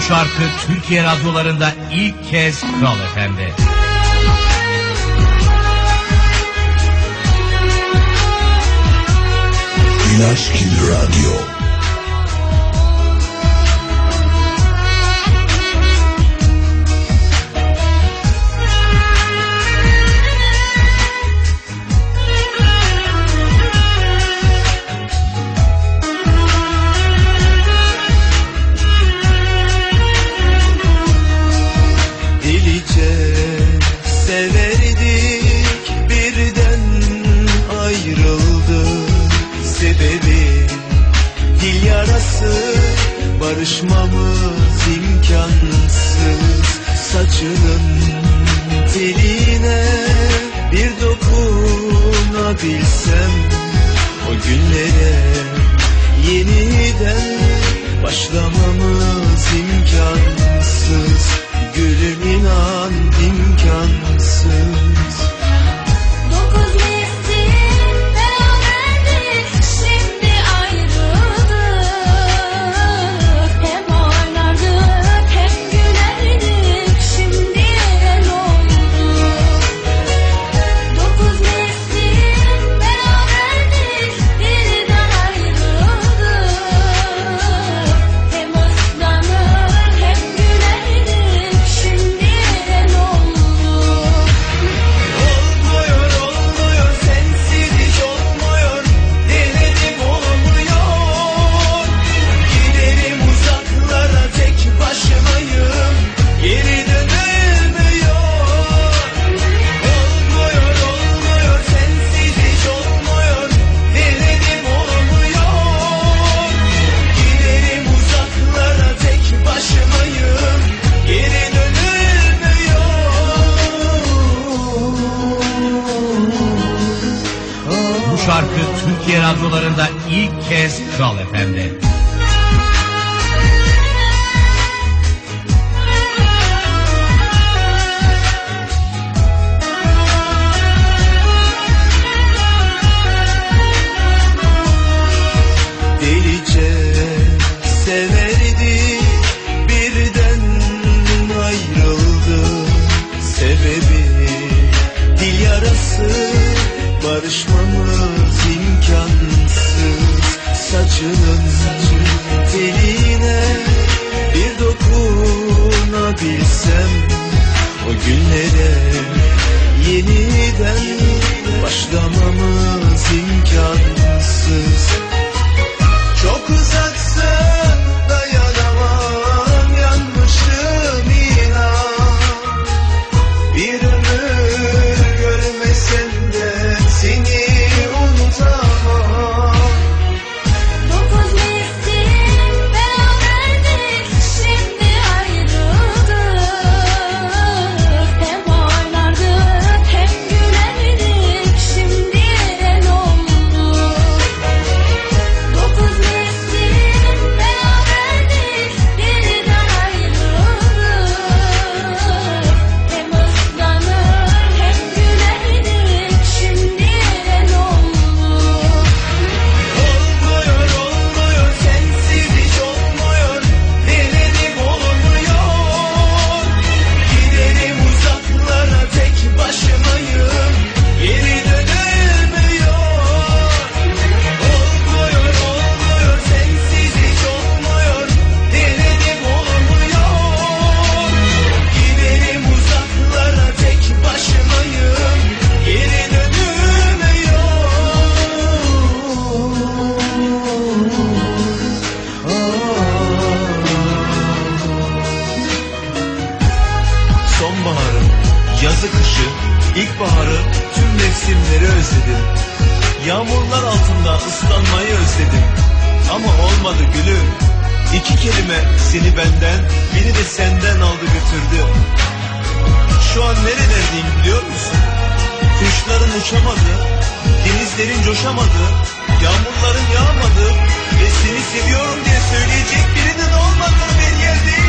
şarkı Türkiye radyolarında ilk kez Kral FM'de. İlaçkin Radyo ayrıldı Sebebi. Dil yarası barışmamız imkansız. Saçının teline bir dokunabilsem O günlere yeniden başlamamız imkansız şarkı Türkiye radyolarında ilk kez Kral FM'de. Barışmamız imkansız. Saçının teline bir dokunabilsem O günlere yeniden başlamamız imkansız seni unutamam yazı kışı, ilkbaharı, tüm mevsimleri özledim. Yağmurlar altında ıslanmayı özledim. Ama olmadı gülüm. İki kelime seni benden, beni de senden aldı götürdü. Şu an nerelerdeyim biliyor musun? Kuşların uçamadı, denizlerin coşamadı, yağmurların yağmadı ve seni seviyorum diye söyleyecek birinin olmadığı bir yerdeyim.